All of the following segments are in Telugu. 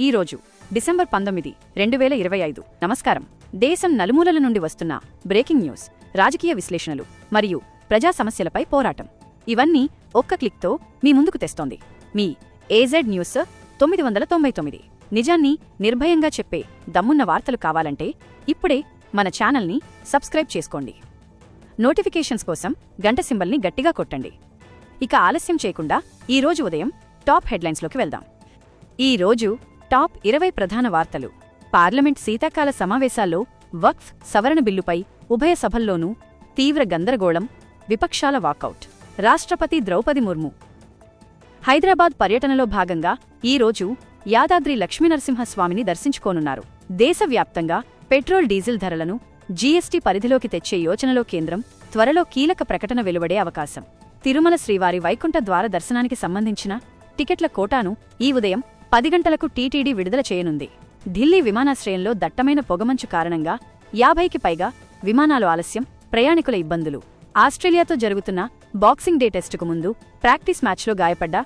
ఈరోజు డిసెంబర్ పంతొమ్మిది రెండు వేల ఇరవై ఐదు. నమస్కారం. దేశం నలుమూలల నుండి వస్తున్న బ్రేకింగ్ న్యూస్ రాజకీయ విశ్లేషణలు మరియు ప్రజా సమస్యలపై పోరాటం. ఇవన్నీ ఒక్క క్లిక్తో మీ ముందుకు తెస్తోంది. మీ ఏజెడ్ న్యూస్ తొమ్మిది వందల తొంభై తొమ్మిది. నిజాన్ని నిర్భయంగా చెప్పే దమ్మున్న వార్తలు కావాలంటే ఇప్పుడే మన ఛానల్ని సబ్స్క్రైబ్ చేసుకోండి. నోటిఫికేషన్స్ కోసం గంట సింబల్ని గట్టిగా కొట్టండి. ఇక ఆలస్యం చేయకుండా ఈరోజు ఉదయం టాప్ హెడ్లైన్స్లోకి వెళ్దాం. ఈ రోజు టాప్ ఇరవై ప్రధాన వార్తలు. పార్లమెంట్ శీతాకాల సమావేశాల్లో వక్ఫ్ సవరణ బిల్లుపై ఉభయ సభల్లోనూ తీవ్ర గందరగోళం విపక్షాల వాకౌట్. రాష్ట్రపతి ద్రౌపది ముర్ము. హైదరాబాద్ పర్యటనలో భాగంగా ఈరోజు యాదాద్రి లక్ష్మీనరసింహస్వామిని దర్శించుకోనున్నారు. దేశవ్యాప్తంగా పెట్రోల్ డీజిల్ ధరలను జీఎస్టీ పరిధిలోకి తెచ్చే యోచనలో కేంద్రం త్వరలో కీలక ప్రకటన వెలువడే అవకాశం. తిరుమల శ్రీవారి వైకుంఠ ద్వార దర్శనానికి సంబంధించిన టికెట్ల కోటాను ఈ ఉదయం పది గంటలకు టీటీడీ విడుదల చేయనుంది. ఢిల్లీ విమానాశ్రయంలో దట్టమైన పొగమంచు కారణంగా యాభైకి పైగా విమానాలు ఆలస్యం ప్రయాణికుల ఇబ్బందులు. ఆస్ట్రేలియాతో జరుగుతున్న బాక్సింగ్ డే టెస్టుకు ముందు ప్రాక్టీస్ మ్యాచ్లో గాయపడ్డ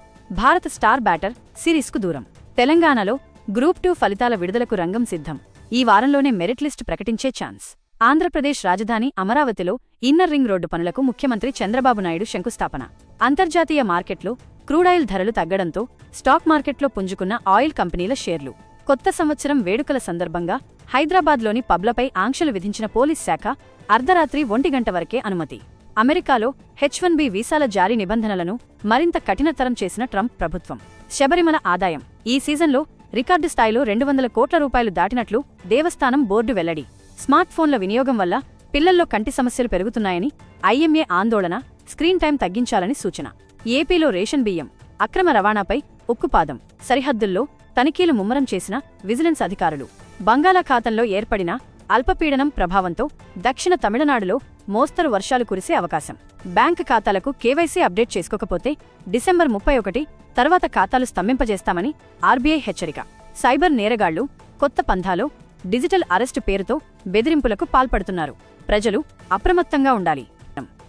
భారత స్టార్ బ్యాటర్ సిరీస్కు దూరం. తెలంగాణలో గ్రూప్ టూ ఫలితాల విడుదలకు రంగం సిద్ధం. ఈ వారంలోనే మెరిట్ లిస్ట్ ప్రకటించే ఛాన్స్. ఆంధ్రప్రదేశ్ రాజధాని అమరావతిలో ఇన్నర్ రింగ్ రోడ్డు పనులకు ముఖ్యమంత్రి చంద్రబాబు నాయుడు శంకుస్థాపన. అంతర్జాతీయ మార్కెట్లో క్రూడాయిల్ ధరలు తగ్గడంతో స్టాక్ మార్కెట్లో పుంజుకున్న ఆయిల్ కంపెనీల షేర్లు. కొత్త సంవత్సరం వేడుకల సందర్భంగా హైదరాబాద్లోని పబ్లపై ఆంక్షలు విధించిన పోలీస్ శాఖ అర్ధరాత్రి ఒంటి గంట వరకే అనుమతి. అమెరికాలో హెచ్ వన్ బి వీసాల జారీ నిబంధనలను మరింత కఠినతరం చేసిన ట్రంప్ ప్రభుత్వం. శబరిమల ఆదాయం. ఈ సీజన్లో రికార్డు స్థాయిలో రెండు వందల కోట్ల రూపాయలు దాటినట్లు దేవస్థానం బోర్డు వెల్లడి. స్మార్ట్ ఫోన్ల వినియోగం వల్ల పిల్లల్లో కంటి సమస్యలు పెరుగుతున్నాయని ఐఎంఏ ఆందోళన స్క్రీన్ టైం తగ్గించాలని సూచన. ఏపీలో రేషన్ బియ్యం అక్రమ రవాణాపై ఉక్కుపాదం సరిహద్దుల్లో తనిఖీలు ముమ్మరం చేసిన విజిలెన్స్ అధికారులు. బంగాళాఖాతంలో ఏర్పడిన అల్పపీడనం ప్రభావంతో దక్షిణ తమిళనాడులో మోస్తరు వర్షాలు కురిసే అవకాశం. బ్యాంక్ ఖాతాలకు కేవైసీ అప్డేట్ చేసుకోకపోతే డిసెంబర్ ముప్పై ఒకటి తర్వాత ఖాతాలు స్తంభింపజేస్తామని ఆర్బీఐ హెచ్చరిక. సైబర్ నేరగాళ్ళు కొత్త పంధాలో డిజిటల్ అరెస్టు పేరుతో బెదిరింపులకు పాల్పడుతున్నారు. ప్రజలు అప్రమత్తంగా ఉండాలి.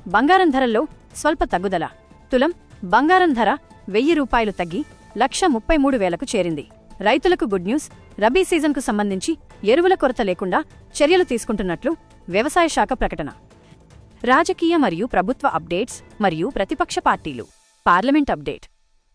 బంగారం ధరల్లో స్వల్ప తగ్గుదల. తులం బంగారం ధర వెయ్యి రూపాయలు తగ్గి లక్ష ముప్పై మూడు వేలకు చేరింది. రైతులకు గుడ్ న్యూస్ రబీ సీజన్కు సంబంధించి ఎరువుల కొరత లేకుండా చర్యలు తీసుకుంటున్నట్లు వ్యవసాయ శాఖ ప్రకటన. రాజకీయ మరియు ప్రభుత్వ అప్డేట్స్ మరియు ప్రతిపక్ష పార్టీలు. Parliament update.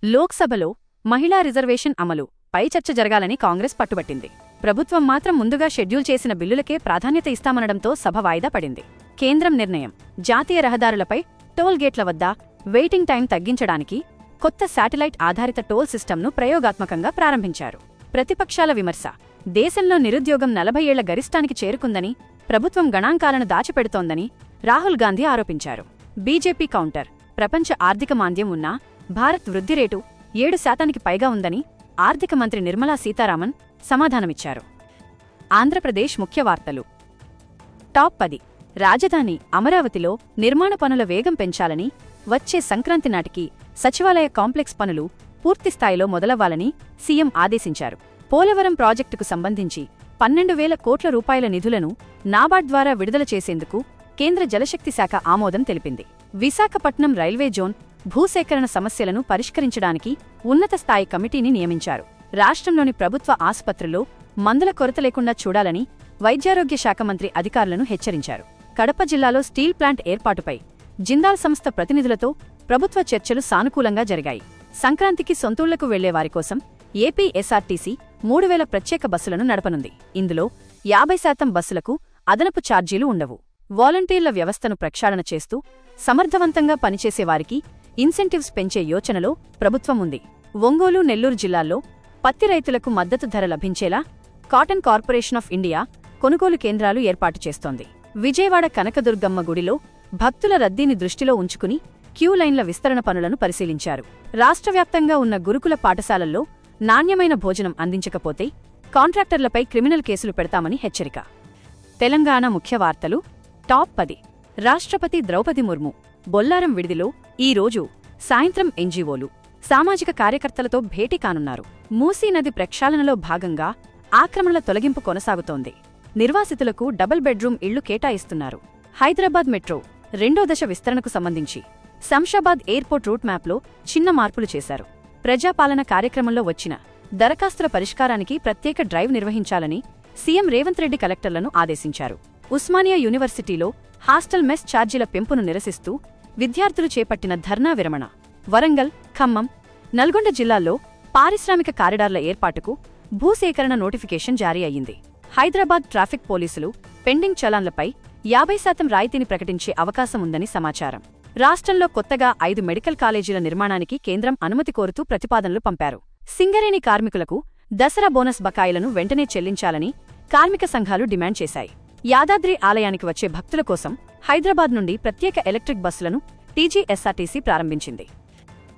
లోక్సభలో మహిళా రిజర్వేషన్ అమలు పై చర్చ జరగాలని కాంగ్రెస్ పట్టుబట్టింది. ప్రభుత్వం మాత్రం ముందుగా షెడ్యూల్ చేసిన బిల్లులకే ప్రాధాన్యత ఇస్తామనడంతో సభ వాయిదా పడింది. కేంద్రం నిర్ణయం. జాతీయ రహదారులపై టోల్ గేట్ల వద్ద వెయిటింగ్ టైం తగ్గించడానికి కొత్త శాటిలైట్ ఆధారిత టోల్ సిస్టమ్ను ప్రయోగాత్మకంగా ప్రారంభించారు. ప్రతిపక్షాల విమర్శ దేశంలో నిరుద్యోగం నలభై ఏళ్ళ గరిష్టానికి చేరుకుందని ప్రభుత్వం గణాంకాలను దాచిపెడుతోందని రాహుల్ గాంధీ ఆరోపించారు. బీజేపీ కౌంటర్ ప్రపంచ ఆర్థిక మాంద్యం ఉన్నా భారత్ వృద్ధి రేటు ఏడు శాతానికి పైగా ఉందని ఆర్థిక మంత్రి నిర్మలా సీతారామన్ సమాధానమిచ్చారు. ఆంధ్రప్రదేశ్ ముఖ్య వార్తలు. టాప్ పది రాజధాని అమరావతిలో నిర్మాణ పనుల వేగం పెంచాలని వచ్చే సంక్రాంతి నాటికి సచివాలయ కాంప్లెక్స్ పనులు పూర్తిస్థాయిలో మొదలవ్వాలని సీఎం ఆదేశించారు. పోలవరం ప్రాజెక్టుకు సంబంధించి పన్నెండు వేల కోట్ల రూపాయల నిధులను నాబార్డ్ ద్వారా విడుదల చేసేందుకు కేంద్ర జలశక్తి శాఖ ఆమోదం తెలిపింది. విశాఖపట్నం రైల్వే జోన్ భూసేకరణ సమస్యలను పరిష్కరించడానికి ఉన్నత స్థాయి కమిటీని నియమించారు. రాష్ట్రంలోని ప్రభుత్వ ఆసుపత్రుల్లో మందుల కొరత లేకుండా చూడాలని వైద్యారోగ్య శాఖ మంత్రి అధికారులను హెచ్చరించారు. కడప జిల్లాలో స్టీల్ ప్లాంట్ ఏర్పాటుపై జిందాల్ సంస్థ ప్రతినిధులతో ప్రభుత్వ చర్చలు సానుకూలంగా జరిగాయి. సంక్రాంతికి సొంతూళ్ళకు వెళ్ళేవారి కోసం ఏపీ ఎస్ఆర్టీసీ మూడు వేల ప్రత్యేక బస్సులను నడపనుంది. ఇందులో యాభై శాతం బస్సులకు అదనపు ఛార్జీలు ఉండవు. వాలంటీర్ల వ్యవస్థను ప్రక్షాళన చేస్తూ సమర్థవంతంగా పనిచేసేవారికి ఇన్సెంటివ్స్ పెంచే యోచనలో ప్రభుత్వం ఉంది. ఒంగోలు నెల్లూరు జిల్లాల్లో పత్తి రైతులకు మద్దతు ధర లభించేలా కాటన్ కార్పొరేషన్ ఆఫ్ ఇండియా కొనుగోలు కేంద్రాలు ఏర్పాటు చేస్తోంది. విజయవాడ కనకదుర్గమ్మ గుడిలో భక్తుల రద్దీని దృష్టిలో ఉంచుకుని క్యూ లైన్ల విస్తరణ పనులను పరిశీలించారు. రాష్ట్రవ్యాప్తంగా ఉన్న గురుకుల పాఠశాలల్లో నాణ్యమైన భోజనం అందించకపోతే కాంట్రాక్టర్లపై క్రిమినల్ కేసులు పెడతామని హెచ్చరిక. తెలంగాణ ముఖ్య వార్తలు టాప్ పది. రాష్ట్రపతి ద్రౌపది ముర్ము బొల్లారం విడిదిలో ఈ రోజు సాయంత్రం ఎన్జీఓలు సామాజిక కార్యకర్తలతో భేటీ కానున్నారు. మూసీ నది ప్రక్షాళనలో భాగంగా ఆక్రమణల తొలగింపు కొనసాగుతోంది. నిర్వాసితులకు డబుల్ బెడ్రూమ్ ఇళ్ళు కేటాయిస్తున్నారు. హైదరాబాద్ మెట్రో రెండో దశ విస్తరణకు సంబంధించి శంషాబాద్ ఎయిర్పోర్ట్ రూట్ మ్యాప్లో చిన్న మార్పులు చేశారు. ప్రజాపాలన కార్యక్రమంలో వచ్చిన దరఖాస్తుల పరిష్కారానికి ప్రత్యేక డ్రైవ్ నిర్వహించాలని సీఎం రేవంత్ రెడ్డి కలెక్టర్లను ఆదేశించారు. ఉస్మానియా యూనివర్సిటీలో హాస్టల్ మెస్ ఛార్జీల పెంపును నిరసిస్తూ విద్యార్థులు చేపట్టిన ధర్నా విరమణ. వరంగల్ ఖమ్మం నల్గొండ జిల్లాల్లో పారిశ్రామిక కారిడార్ల ఏర్పాటుకు భూసేకరణ నోటిఫికేషన్ జారీ అయ్యింది. హైదరాబాద్ ట్రాఫిక్ పోలీసులు పెండింగ్ చలాన్లపై యాభై శాతం రాయితీని ప్రకటించే అవకాశం ఉందని సమాచారం. రాష్ట్రంలో కొత్తగా ఐదు మెడికల్ కాలేజీల నిర్మాణానికి కేంద్రం అనుమతి కోరుతూ ప్రతిపాదనలు పంపారు. సింగరేణి కార్మికులకు దసరా బోనస్ బకాయిలను వెంటనే చెల్లించాలని కార్మిక సంఘాలు డిమాండ్ చేశాయి. యాదాద్రి ఆలయానికి వచ్చే భక్తుల కోసం హైదరాబాద్ నుండి ప్రత్యేక ఎలక్ట్రిక్ బస్సులను టీజీఎస్ఆర్టీసీ ప్రారంభించింది.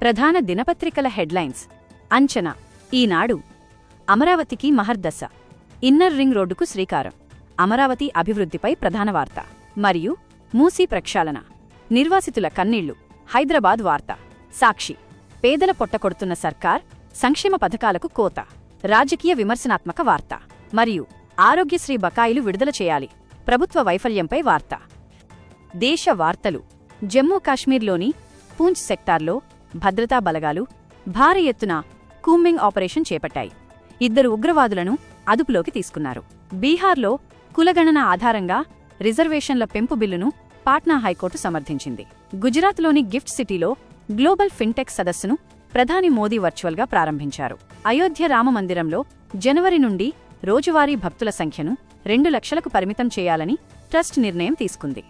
ప్రధాన దినపత్రికల హెడ్లైన్స్ అంచనా. ఈనాడు అమరావతికి మహర్దశ. ఇన్నర్ రింగ్ రోడ్డుకు శ్రీకారం. అమరావతి అభివృద్ధిపై ప్రధాన వార్త. మరియు మూసీ ప్రక్షాళన. నిర్వాసితుల కన్నీళ్ళు. హైదరాబాద్ వార్త. సాక్షి. పేదల పొట్టకొడుతున్న సర్కార్ సంక్షేమ పథకాలకు కోత. రాజకీయ విమర్శనాత్మక వార్త. మరియు ఆరోగ్యశ్రీ బకాయిలు విడుదల చేయాలి. ప్రభుత్వ వైఫల్యంపై వార్త. దేశ వార్తలు. జమ్మూ కాశ్మీర్లోని పూంచ్ సెక్టార్లో భద్రతా బలగాలు భారీ ఎత్తున కూంబింగ్ ఆపరేషన్ చేపట్టాయి. ఇద్దరు ఉగ్రవాదులను అదుపులోకి తీసుకున్నారు. బీహార్లో కులగణన ఆధారంగా రిజర్వేషన్ల పెంపు బిల్లును పాట్నా హైకోర్టు సమర్థించింది. గుజరాత్లోని గిఫ్ట్ సిటీలో గ్లోబల్ ఫిన్టెక్ సదస్సును ప్రధాని మోదీ వర్చువల్గా ప్రారంభించారు. అయోధ్య రామమందిరంలో జనవరి నుండి రోజువారీ భక్తుల సంఖ్యను రెండు లక్షలకు పరిమితం చేయాలని ట్రస్ట్ నిర్ణయం తీసుకుంది.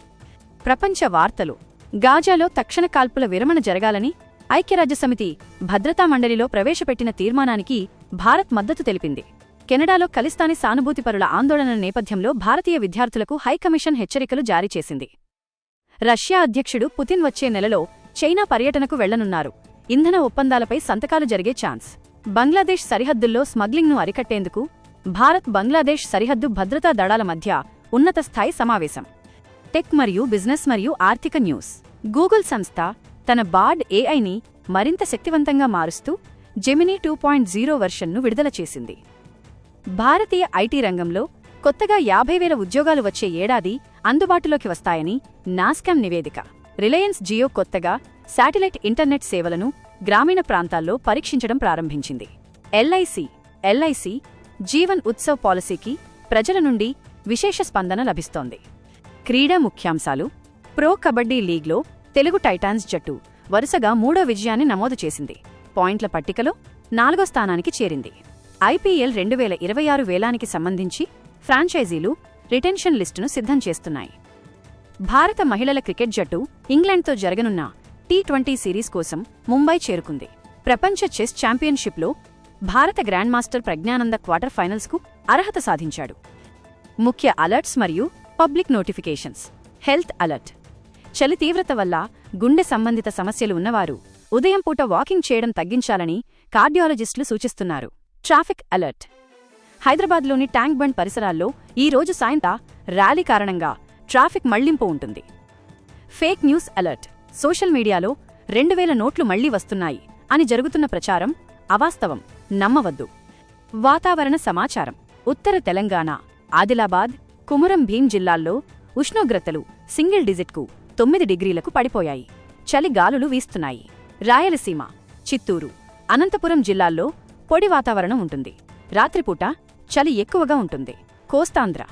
ప్రపంచ వార్తలు. గాజాలో తక్షణ కాల్పుల విరమణ జరగాలని ఐక్యరాజ్యసమితి భద్రతా మండలిలో ప్రవేశపెట్టిన తీర్మానానికి భారత్ మద్దతు తెలిపింది. కెనడాలో ఖలిస్తానీ సానుభూతిపరుల ఆందోళనల నేపథ్యంలో భారతీయ విద్యార్థులకు హైకమిషన్ హెచ్చరికలు జారీ చేసింది. రష్యా అధ్యక్షుడు పుతిన్ వచ్చే నెలలో చైనా పర్యటనకు వెళ్ళనున్నారు. ఇంధన ఒప్పందాలపై సంతకాలు జరిగే ఛాన్స్. బంగ్లాదేశ్ సరిహద్దుల్లో స్మగ్లింగ్ను అరికట్టేందుకు భారత్ బంగ్లాదేశ్ సరిహద్దు భద్రతా దళాల మధ్య ఉన్నత స్థాయి సమావేశం. టెక్ మరియు బిజినెస్ మరియు ఆర్థిక న్యూస్. గూగుల్ సంస్థ తన బార్డ్ ఏఐని మరింత శక్తివంతంగా మారుస్తూ జెమినీ టూ పాయింట్ జీరో వెర్షన్ను విడుదల చేసింది. భారతీయ ఐటీ రంగంలో కొత్తగా యాభై వేల ఉద్యోగాలు వచ్చే ఏడాది అందుబాటులోకి వస్తాయని నాస్కామ్ నివేదిక. రిలయన్స్ జియో కొత్తగా శాటిలైట్ ఇంటర్నెట్ సేవలను గ్రామీణ ప్రాంతాల్లో పరీక్షించడం ప్రారంభించింది. ఎల్ఐసి ఎల్ఐసి జీవన్ ఉత్సవ్ పాలసీకి ప్రజల నుండి విశేష స్పందన లభిస్తోంది. క్రీడా ముఖ్యాంశాలు ప్రో కబడ్డీ లీగ్లో తెలుగు టైటాన్స్ జట్టు వరుసగా మూడో విజయాన్ని నమోదు చేసింది. పాయింట్ల పట్టికలో నాలుగో స్థానానికి చేరింది. ఐపీఎల్ రెండు వేల ఇరవై ఆరు వేలానికి సంబంధించి ఫ్రాంచైజీలు రిటెన్షన్ లిస్టును సిద్ధం చేస్తున్నాయి. భారత మహిళల క్రికెట్ జట్టు ఇంగ్లాండ్తో జరగనున్న టీ ట్వంటీ సిరీస్ కోసం ముంబై చేరుకుంది. ప్రపంచ చెస్ ఛాంపియన్షిప్లో భారత గ్రాండ్ మాస్టర్ ప్రజ్ఞానంద క్వార్టర్ ఫైనల్స్కు అర్హత సాధించాడు. ముఖ్య అలర్ట్స్ మరియు పబ్లిక్ నోటిఫికేషన్స్. Health alert. చలి తీవ్రత వల్ల గుండె సంబంధిత సమస్యలు ఉన్నవారు ఉదయం పూట వాకింగ్ చేయడం తగ్గించాలని కార్డియాలజిస్టులు సూచిస్తున్నారు. Traffic alert. హైదరాబాద్లోని ట్యాంక్ బండ్ పరిసరాల్లో ఈ రోజు సాయంత్రం ర్యాలీ కారణంగా ట్రాఫిక్ మళ్ళింపు ఉంటుంది. Fake news alert. సోషల్ మీడియాలో రెండు వేల నోట్లు మళ్ళీ వస్తున్నాయి అని జరుగుతున్న ప్రచారం అవాస్తవం. నమ్మవద్దు. వాతావరణ సమాచారం. ఉత్తర తెలంగాణ ఆదిలాబాద్ కుమురం భీం జిల్లాల్లో ఉష్ణోగ్రతలు సింగిల్ డిజిట్కు తొమ్మిది డిగ్రీలకు పడిపోయాయి. చలి గాలులు వీస్తున్నాయి. రాయలసీమ చిత్తూరు అనంతపురం జిల్లాల్లో పొడి వాతావరణం ఉంటుంది. రాత్రిపూట చలి ఎక్కువగా ఉంటుంది. కోస్తాంధ్ర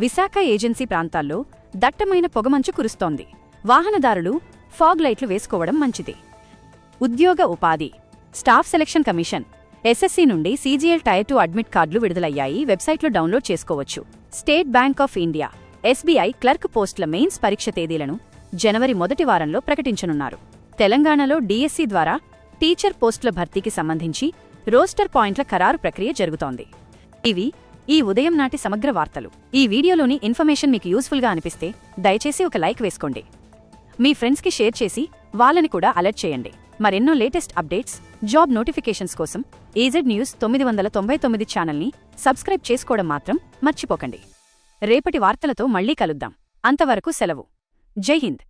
విశాఖ ఏజెన్సీ ప్రాంతాల్లో దట్టమైన పొగమంచు కురుస్తోంది. వాహనదారులు ఫాగ్ లైట్లు వేసుకోవడం మంచిది. ఉద్యోగ ఉపాధి స్టాఫ్ సెలక్షన్ కమిషన్ ఎస్ఎస్సీ నుండి సీజీఎల్ టైర్ టూ అడ్మిట్ కార్డులు విడుదలయ్యాయి. వెబ్సైట్లో డౌన్లోడ్ చేసుకోవచ్చు. State bank of India SBI clerk పోస్టుల మెయిన్స్ పరీక్ష తేదీలను జనవరి మొదటి వారంలో ప్రకటించనున్నారు. తెలంగాణలో డీఎస్సీ ద్వారా టీచర్ పోస్టుల భర్తీకి సంబంధించి రోస్టర్ పాయింట్ల ఖరారు ప్రక్రియ జరుగుతోంది. ఇవి ఈ ఉదయం నాటి సమగ్ర వార్తలు. ఈ వీడియోలోని ఇన్ఫర్మేషన్ మీకు యూస్ఫుల్గా అనిపిస్తే దయచేసి ఒక లైక్ వేసుకోండి. మీ ఫ్రెండ్స్కి షేర్ చేసి వాళ్ళని కూడా అలర్ట్ చేయండి. మరెన్నో లేటెస్ట్ అప్డేట్స్ జాబ్ నోటిఫికేషన్స్ కోసం ఏజెడ్ న్యూస్ తొమ్మిది వందల తొంభై తొమ్మిది ఛానల్ని సబ్స్క్రైబ్ చేసుకోవడం మాత్రం మర్చిపోకండి. రేపటి వార్తలతో మళ్ళీ కలుద్దాం. అంతవరకు సెలవు. జై హింద్.